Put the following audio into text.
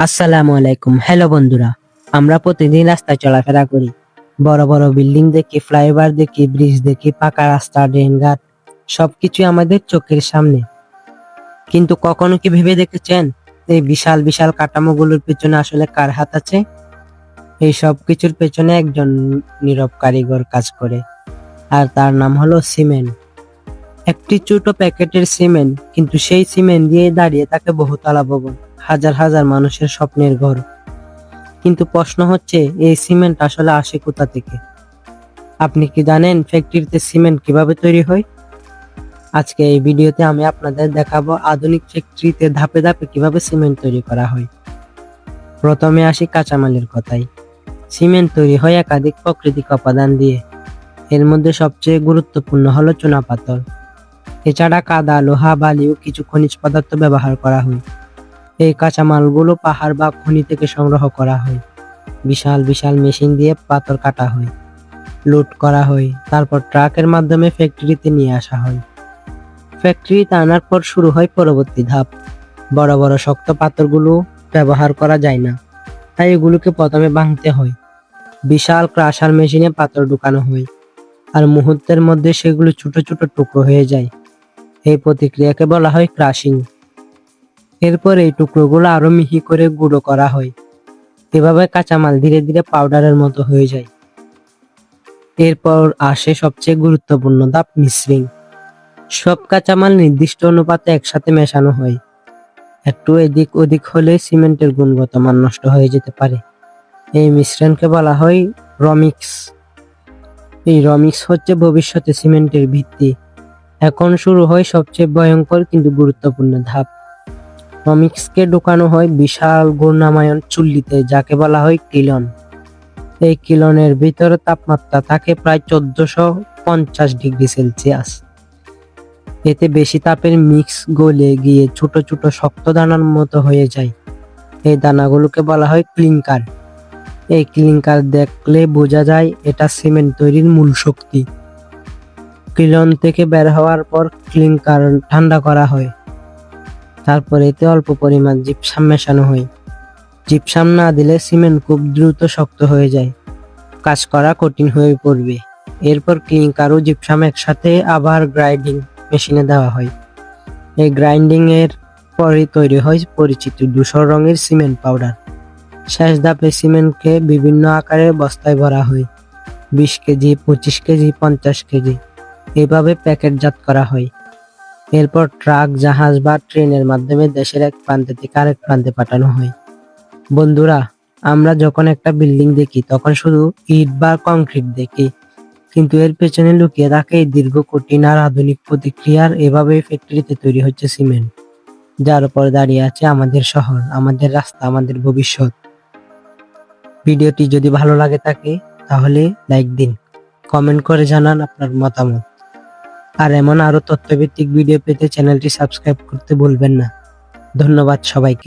আসসালামু আলাইকুম। হ্যালো বন্ধুরা, আমরা প্রতিদিন রাস্তায় চলাফেরা করি। বড় বড় বিল্ডিং দেখি, ফ্লাইওভার দেখি, ব্রিজ দেখি, পাকা রাস্তা, ড্রেন ঘাট সবকিছু আমাদের চোখের সামনে। কিন্তু কখনো কি ভেবে দেখেছেন এই বিশাল বিশাল কাঠামোগুলোর পেছনে আসলে কার হাত আছে? এই সব কিছুর পেছনে একজন নীরব কারিগর কাজ করে, আর তার নাম হলো সিমেন্ট একটি ছোট প্যাকেটের সিমেন্ট কিন্তু সেই সিমেন্ট দিয়ে দাঁড়িয়ে তাকে বহুতলা ভবন। হাজার হাজার মানুষের স্বপ্নের ঘর। কিন্তু প্রশ্ন হচ্ছে, এই সিমেন্ট আসলে আসে কোথা থেকে? আপনি কি জানেন ফ্যাক্টরিতে সিমেন্ট কীভাবে তৈরি হয়? আজকে এই ভিডিওতে আমি আপনাদের দেখাবো আধুনিক ফ্যাক্টরিতে ধাপে ধাপে কীভাবে সিমেন্ট তৈরি করা হয়। প্রথমে আসি কাঁচামালের কথায়। সিমেন্ট তৈরি হয় একাধিক প্রাকৃতিক উপাদান দিয়ে। এর মধ্যে সবচেয়ে গুরুত্বপূর্ণ হলো চুনাপাথর। এছাড়া কাদা, লোহা বালি ও কিছু খনিজ পদার্থ ব্যবহার করা হয়। এই কাঁচামালগুলো পাহাড় বা খনি থেকে সংগ্রহ করা হয়। বিশাল বিশাল মেশিন দিয়ে পাথর কাটা হয় লোড করা হয়, তারপর ট্রাকের মাধ্যমে ফ্যাক্টরিতে নিয়ে আসা হয়। ফ্যাক্টরিতে আনার পর শুরু হয় পরবর্তী ধাপ। বড় বড় শক্ত পাথরগুলো ব্যবহার করা যায় না, তাই এগুলোকে প্রথমে ভাঙতে হয়। বিশাল ক্রাশার মেশিনে পাথর ঢুকানো হয় আর মুহূর্তের মধ্যে সেগুলো ছোট ছোট টুকরো হয়ে যায়। এই প্রতিক্রিয়াকে বলা হয় ক্রাশিং। এরপর এই টুকরোগুলো আরও মিহি করে গুঁড়ো করা হয়। এভাবে কাঁচামাল ধীরে ধীরে পাউডারের মতো হয়ে যায়। এরপর আসে সবচেয়ে গুরুত্বপূর্ণ ধাপ, মিশ্রিং। সব কাঁচামাল নির্দিষ্ট অনুপাতে একসাথে মেশানো হয়। একটু এদিক ওদিক হলে সিমেন্টের গুণগত মান নষ্ট হয়ে যেতে পারে। এই মিশ্রণকে বলা হয় রমিক্স। এই রমিক্স হচ্ছে ভবিষ্যতে সিমেন্টের ভিত্তি। এখন শুরু হয় সবচেয়ে ভয়ঙ্কর কিন্তু গুরুত্বপূর্ণ ধাপ। রমিক্সকে ঢুকানো হয় বিশাল ঘূর্ণায়মান চুল্লিতে, যাকে বলা হয় কিলন। এই কিলনের ভিতরে তাপমাত্রা থাকে প্রায় চোদ্দশো পঞ্চাশ ডিগ্রি সেলসিয়াস। এতে বেশি তাপের মিক্স গলে গিয়ে ছোট ছোট শক্ত দানার মতো হয়ে যায়। এই দানাগুলোকে বলা হয় ক্লিংকার। এই ক্লিংকার দেখলে বোঝা যায় এটা সিমেন্ট তৈরির মূল শক্তি। কিলন থেকে বের হওয়ার পর ক্লিংকার ঠান্ডা করা হয়। তারপর এতে অল্প পরিমাণ জিপসাম মেশানো হয়। জিপসাম না দিলে সিমেন্ট খুব দ্রুত শক্ত হয়ে যায়। কাজ করা কঠিন হয়ে পড়বে। এরপর ক্লিংকার ও জিপসাম একসাথে আবার গ্রাইন্ডিং মেশিনে দেওয়া হয়। এই গ্রাইন্ডিং এর পরে তৈরি হয় পরিচিত ধূসর রঙের সিমেন্ট পাউডার। শেষ ধাপে সিমেন্টকে বিভিন্ন আকারের বস্তায় ভরা হয়। বিশ কেজি, পঁচিশ কেজি, পঞ্চাশ কেজি। এভাবে প্যাকেটজাত করা হয়। এরপর ট্রাক, জাহাজ বা ট্রেনের মাধ্যমে দেশের এক প্রান্ত থেকে আরেক প্রান্তে পাঠানো হয়। বন্ধুরা, আমরা যখন একটা বিল্ডিং দেখি, তখন শুধু ইট বা কংক্রিট দেখি। কিন্তু এর পেছনে লুকিয়ে থাকে এই দীর্ঘ, কঠিন আর আধুনিক প্রতিক্রিয়ার এভাবে ফ্যাক্টরিতে তৈরি হচ্ছে সিমেন্ট, যার উপর দাঁড়িয়ে আছে আমাদের শহর, আমাদের রাস্তা, আমাদের ভবিষ্যৎ। ভিডিওটি যদি ভালো লাগে থাকে, তাহলে লাইক দিন, কমেন্ট করে জানান আপনার মতামত। আর এমন আরও তথ্যভিত্তিক ভিডিও পেতে চ্যানেলটি সাবস্ক্রাইব করতে ভুলবেন না। ধন্যবাদ সবাইকে।